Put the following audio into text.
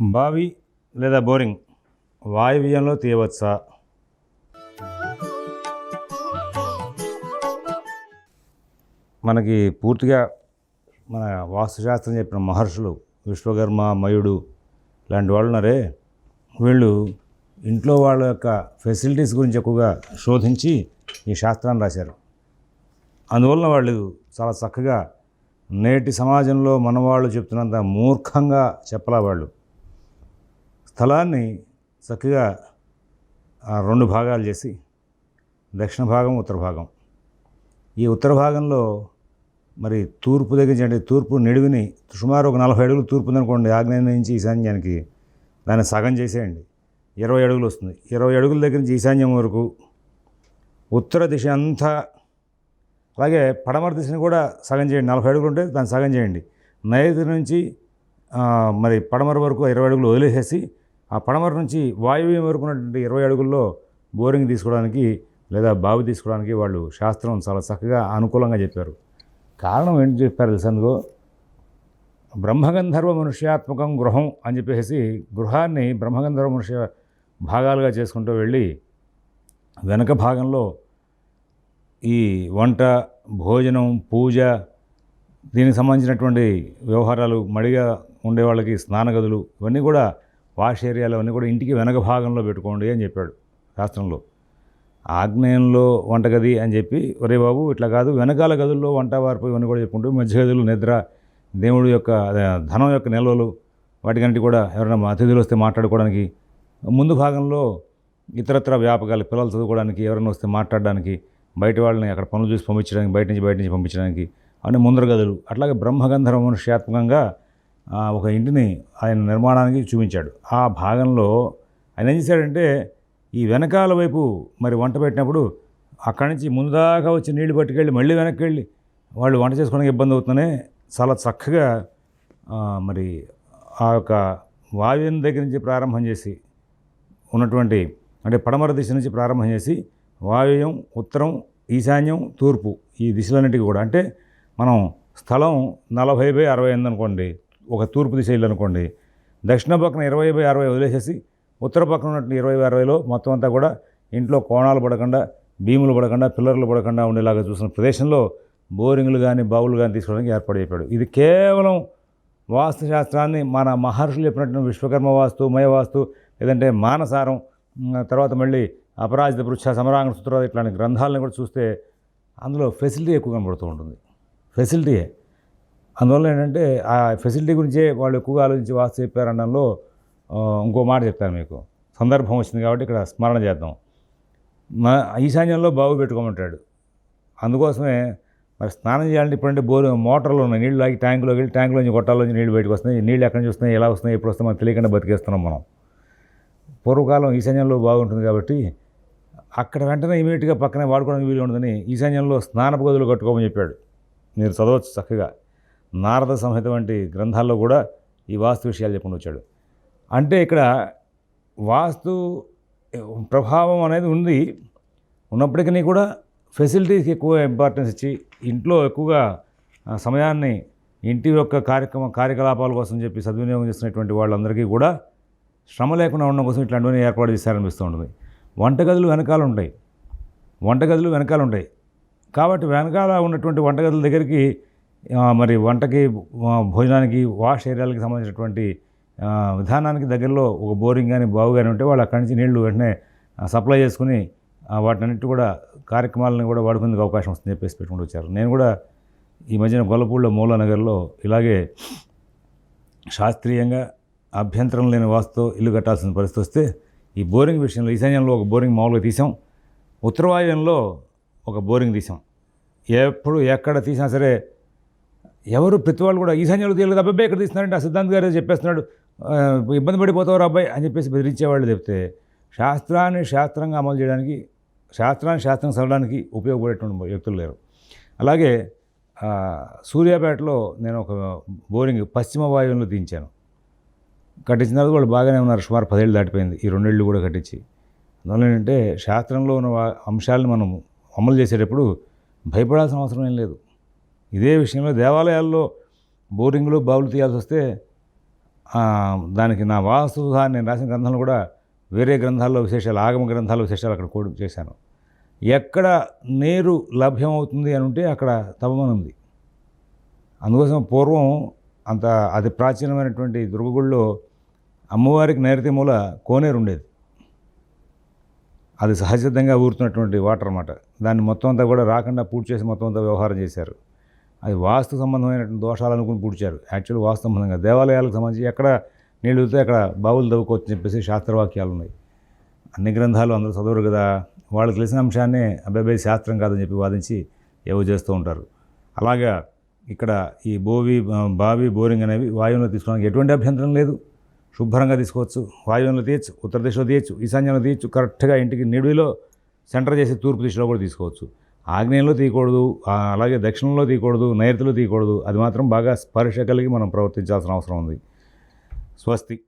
బావి లేదా బోరింగ్ వాయువ్యంలో తీయవచ్చా? మనకి పూర్తిగా మన వాస్తుశాస్త్రం చెప్పిన మహర్షులు విశ్వకర్మ మయుడు లాంటి వాళ్ళు ఉన్నారే. వీళ్ళు ఇంట్లో వాళ్ళ యొక్క ఫెసిలిటీస్ గురించి ఎక్కువగా శోధించి ఈ శాస్త్రాన్ని రాశారు. అందువలన వాళ్ళు చాలా చక్కగా నేటి సమాజంలో మనవాళ్ళు చెప్తున్నంత మూర్ఖంగా చెప్పలా వాళ్ళు. స్థలాన్ని చక్కగా రెండు భాగాలు చేసి దక్షిణ భాగం ఉత్తర భాగం. ఈ ఉత్తర భాగంలో మరి తూర్పు దగ్గర నుంచి తూర్పు నిడివిని సుమారు ఒక నలభై అడుగులు తూర్పు ఉందనుకోండి ఆగ్నేయం నుంచి ఈశాన్యానికి దాన్ని సగం చేసేయండి. ఇరవై అడుగులు వస్తుంది. ఇరవై అడుగుల దగ్గర నుంచి ఈశాన్యం వరకు ఉత్తర దిశ అంతా అలాగే పడమర దిశని కూడా సగం చేయండి. నలభై అడుగులు ఉంటే దాన్ని సగం చేయండి. నైరుతి నుంచి మరి పడమర వరకు ఇరవై అడుగులు వదిలేసేసి ఆ పడమర నుంచి వాయువ్యం వరకు ఉన్నటువంటి ఇరవై అడుగుల్లో బోరింగ్ తీసుకోవడానికి లేదా బావి తీసుకోవడానికి వాళ్ళు శాస్త్రం చాలా చక్కగా అనుకూలంగా చెప్పారు. కారణం ఏంటి చెప్పారు తెలుసందుకో బ్రహ్మగంధర్వ మనుష్యాత్మకం గృహం అని చెప్పేసి గృహాన్ని బ్రహ్మగంధర్వ మనుష్య భాగాలుగా చేసుకుంటూ వెళ్ళి వెనక భాగంలో ఈ వంట భోజనం పూజ దీనికి సంబంధించినటువంటి వ్యవహారాలు మడిగా ఉండే వాళ్ళకి స్నాన గదులు ఇవన్నీ కూడా వాష్ ఏరియాలోని కూడా ఇంటికి వెనక భాగంలో పెట్టుకోండి అని చెప్పాడు శాస్త్రంలో. ఆగ్నేయంలో వంటగది అని చెప్పి ఒరే బాబు ఇట్లా కాదు వెనకాల గదుల్లో వంట వార్పు ఇవన్నీ కూడా చెప్పుకుంటూ మధ్య గదులు నిద్ర దేవుడి యొక్క ధనం యొక్క నిల్వలు వాటికంటే కూడా ఎవరైనా అతిథులు వస్తే మాట్లాడుకోవడానికి ముందు భాగంలో ఇతరత్ర వ్యాపకాలు పిల్లలు చదువుకోవడానికి ఎవరైనా వస్తే మాట్లాడడానికి బయట వాళ్ళని అక్కడ పనులు చూసి పంపించడానికి బయట నుంచి బయట నుంచి పంపించడానికి అవన్నీ ముందర గదులు అట్లాగే బ్రహ్మగంధర్వ మనుష్యాత్మకంగా ఒక ఇంటిని ఆయన నిర్మాణానికి చూపించాడు. ఆ భాగంలో ఆయన ఏం చేశాడంటే ఈ వెనకాల వైపు మరి వంట పెట్టినప్పుడు అక్కడి నుంచి ముందాకా వచ్చి నీళ్ళు పట్టుకెళ్ళి మళ్ళీ వెనక్కి వెళ్ళి వాళ్ళు వంట చేసుకోవడానికి ఇబ్బంది అవుతుందనే చాలా చక్కగా మరి ఆ యొక్క వాయువుని దగ్గర నుంచి ప్రారంభం చేసి ఉన్నటువంటి అంటే పడమర దిశ నుంచి ప్రారంభం చేసి వాయువ్యం ఉత్తరం ఈశాన్యం తూర్పు ఈ దిశలన్నిటికీ కూడా. అంటే మనం స్థలం నలభై బై అరవై ఎనిమిది అనుకోండి ఒక తూర్పు దిశ ఇల్లు అనుకోండి. దక్షిణ పక్కన ఇరవై బై అరవై వదిలేసేసి ఉత్తర పక్కన ఉన్నట్టు ఇరవై బై అరవైలో మొత్తం అంతా కూడా ఇంట్లో కోణాలు పడకుండా భీములు పడకుండా పిల్లర్లు పడకుండా ఉండేలాగా చూసిన ప్రదేశంలో బోరింగ్లు కానీ బావులు కానీ తీసుకోవడానికి ఏర్పాటు చెప్పాడు ఇది కేవలం వాస్తుశాస్త్రాన్ని మన మహర్షులు చెప్పినట్టు విశ్వకర్మ వాస్తు మయ వాస్తు లేదంటే మానసారం తర్వాత మళ్ళీ అపరాజిత పృచ్ఛ సమరాంగ సూత్రాలు ఇట్లాంటి గ్రంథాలను కూడా చూస్తే అందులో ఫెసిలిటీ ఎక్కువ కనబడుతూ ఉంటుంది. ఫెసిలిటీయే అందువల్ల ఏంటంటే ఆ ఫెసిలిటీ గురించే వాళ్ళు ఎక్కువగా ఆలోచించి వాస్తు చెప్పారనడంలో అనడంలో ఇంకో మాట చెప్తాను మీకు. సందర్భం వచ్చింది కాబట్టి ఇక్కడ స్మరణ చేద్దాం. మా ఈశాన్యంలో బాగు పెట్టుకోమంటాడు. అందుకోసమే మరి స్నానం చేయాలంటే ఇప్పుడంటే బోరు మోటార్లు ఉన్నాయి. నీళ్ళు లాగి ట్యాంకులోకి వెళ్ళి ట్యాంకులోంచి గొట్టాలోంచి నీళ్ళు బయటకు వస్తున్నాయి. నీళ్ళు ఎక్కడి నుంచి వస్తున్నాయి ఎలా వస్తున్నాయి ఎప్పుడు వస్తాయి మనకు తెలియకుండా బతికేస్తున్నాం మనం. పూర్వకాలం ఈశాన్యంలో బాగుంటుంది కాబట్టి అక్కడ వెంటనే ఇమీడియట్గా పక్కనే వాడుకోవడానికి వీలు ఉండదని ఈశాన్యంలో స్నానపు గదులు కట్టుకోమని చెప్పాడు. మీరు చదవచ్చు చక్కగా. నారద సంహిత వంటి గ్రంథాల్లో కూడా ఈ వాస్తు విషయాలు చెప్పుకుని వచ్చాడు. అంటే ఇక్కడ వాస్తు ప్రభావం అనేది ఉంది. ఉన్నప్పటికీ కూడా ఫెసిలిటీస్కి ఎక్కువ ఇంపార్టెన్స్ ఇచ్చి ఇంట్లో ఎక్కువగా సమయాన్ని ఇంటి యొక్క కార్యక్రమ కార్యకలాపాల కోసం చెప్పి సద్వినియోగం చేస్తున్నటువంటి వాళ్ళందరికీ కూడా శ్రమ లేకుండా ఉండడం కోసం ఇట్లాంటివన్నీ ఏర్పాటు చేశారనిపిస్తూ ఉంటుంది. వంటగదులు వెనకాల ఉంటాయి. వంటగదులు వెనకాల ఉంటాయి. కాబట్టి వెనకాల ఉన్నటువంటి వంటగదుల దగ్గరికి మరి వంటకి భోజనానికి వాష్ ఏరియాలకి సంబంధించినటువంటి విధానానికి దగ్గరలో ఒక బోరింగ్ కానీ బావు కానీ ఉంటే వాళ్ళు అక్కడి నుంచి నీళ్ళు వెంటనే సప్లై చేసుకుని వాటినన్నిటి కూడా కార్యక్రమాలను కూడా వాడుకునేందుకు అవకాశం వస్తుంది చెప్పేసి పెట్టుకుంటూ వచ్చారు. నేను కూడా ఈ మధ్యన గొల్లపూడిలో మూలానగర్లో ఇలాగే శాస్త్రీయంగా అభ్యంతరం లేని వాస్తుతో ఇల్లు కట్టాల్సిన పరిస్థితి వస్తే ఈ బోరింగ్ విషయంలో ఈశాన్యంలో ఒక బోరింగ్ మామూలుగా తీసాం. ఉత్తరవాయువ్యంలో ఒక బోరింగ్ తీసాం. ఎప్పుడు ఎక్కడ తీసినా సరే ఎవరు ప్రతి వాళ్ళు కూడా ఈశాన్యంలో తీయలేదు అబ్బాయి ఎక్కడ తీస్తున్నారంటే ఆ సిద్ధాంత్ గారు చెప్పేస్తున్నాడు. ఇబ్బంది పడిపోతావారు అబ్బాయి అని చెప్పేసి బెదిరించేవాళ్ళు చెప్తే శాస్త్రాన్ని శాస్త్రంగా అమలు చేయడానికి శాస్త్రాన్ని శాస్త్రం చదవడానికి ఉపయోగపడేటువంటి వ్యక్తులు లేరు. అలాగే సూర్యాపేటలో నేను ఒక బోరింగ్ పశ్చిమ వాయువులో దించాను. కట్టించిన తర్వాత వాళ్ళు బాగానే ఉన్నారు సుమారు పదేళ్ళు దాటిపోయింది. ఈ రెండేళ్ళు కూడా కట్టించి. అందువల్ల ఏంటంటే శాస్త్రంలో ఉన్న అంశాలను మనం అమలు చేసేటప్పుడు భయపడాల్సిన అవసరం ఏం లేదు. ఇదే విషయంలో దేవాలయాల్లో బోరింగ్లు బావులు తీయాల్సి వస్తే దానికి నా వాస్తు నేను రాసిన గ్రంథాలు కూడా వేరే గ్రంథాల్లో విశేషాలు ఆగమ గ్రంథాల్లో విశేషాలు అక్కడ కోడి చేశాను. ఎక్కడ నీరు లభ్యమవుతుంది అని ఉంటే అక్కడ తపమని ఉంది. అందుకోసం పూర్వం అంత అతి ప్రాచీనమైనటువంటి దుర్గగుడిలో అమ్మవారికి నైరుతి మూల కోనేరు ఉండేది. అది సహజసిద్ధంగా ఊరుతున్నటువంటి వాటర్ అనమాట దాన్ని మొత్తం అంతా కూడా రాకుండా పూర్తి చేసి మొత్తం అంతా వ్యవహారం చేశారు. అది వాస్తు సంబంధమైనటువంటి దోషాలు అనుకుని పూడ్చారు. యాక్చువల్ వాస్తు సంబంధంగా దేవాలయాలకు సంబంధించి ఎక్కడ నీళ్ళు వెళ్తే అక్కడ బావులు తవ్వుకోవచ్చు చెప్పేసి శాస్త్రవాక్యాలు ఉన్నాయి అన్ని గ్రంథాలు అందరూ చదవరు కదా. వాళ్ళకి తెలిసిన అంశాన్నే అబ్బాయి శాస్త్రం కాదని చెప్పి వాదించి ఏవో చేస్తూ ఉంటారు. అలాగా ఇక్కడ ఈ బోవి బావి బోరింగ్ అనేవి వాయువులో తీసుకోవడానికి ఎటువంటి అభ్యంతరం లేదు. శుభ్రంగా తీసుకోవచ్చు. వాయువులో తీయచ్చు ఉత్తర దిశలో తీయచ్చు ఈశాన్యంలో తీయచ్చు కరెక్ట్గా ఇంటికి నిడివిలో సెంటర్ చేసి తూర్పు దిశలో కూడా తీసుకోవచ్చు. ఆగ్నేయంలో తీయకూడదు అలాగే దక్షిణంలో తీయకూడదు నైరుతిలో తీయకూడదు అది మాత్రం బాగా స్పర్శ కలిగి మనం ప్రవర్తించాల్సిన అవసరం ఉంది. స్వస్తి.